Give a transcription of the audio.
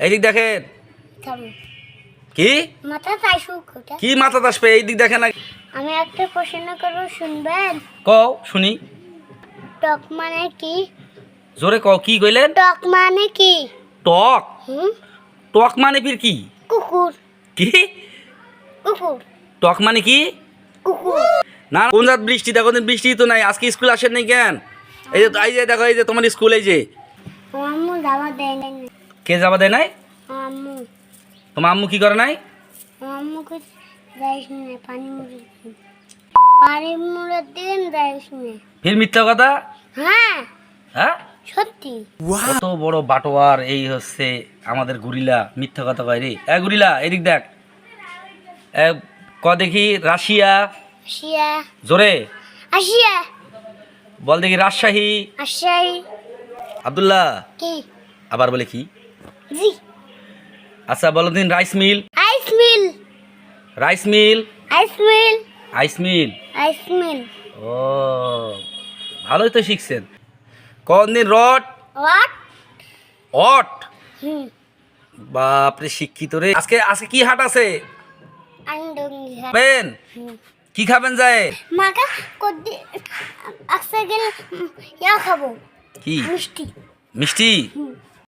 এইদিক দেখেন। কি? মাথা কি মাথা আসবে এইদিক দেখেন আমি একটা প্রশ্ন করব শুনবেন? কও শুনি। টক মানে কি? জোরে কও কি কইলেন? টক মানে কি? টক? টক মানে ফির কি? কুকুর। কি? কুকুর। টক মানে কি? কুকুর। না কোন জাত বৃষ্টি? দেখো দিন বৃষ্টি তো নাই। আজকে স্কুল আসেন নাই কেন? এই যে এই যে দেখো এই যে তোমার স্কুল এই যে। আমার দাবা দেয় নাই। কে যাবা দেয় নাই? আম্মু তোমার আম্মু কি করে নাই? আমার আম্মুকে যাইস না পানি মুড়ে পানি মুড়ে দিন যাইস না। ফির মিথ্যা কথা? হ্যাঁ। হ্যাঁ? সত্যি। কত বড় বাটোয়ার এই হচ্ছে আমাদের গুরিলা মিথ্যা কথা কয় রে। এ গুরিলা এদিক দেখ। এ, ক দেখি রাশিয়া। আসিয়া জোরে। আসিয়া বল দেখি রাজশাহী। আশাই আব্দুল্লাহ। কি? আবার বলে কি? জি। আচ্ছা বলো দিন রাইস মিল? আইস মিল। Rice mill? আইস মিল। আইস মিল? আইস মিল। ও ভালোই তো শিখছেন। কোন দিন হোয়াট অট? হুম। বাপরে শিক্ষিত রে। আজকে আজকে কি হাট আছে? আন্ডঙ্গি পেন কি খাবেন যায়? মাকা কদি আকসা গেল ইয়া খাব। কি? মিষ্টি। মিষ্টি?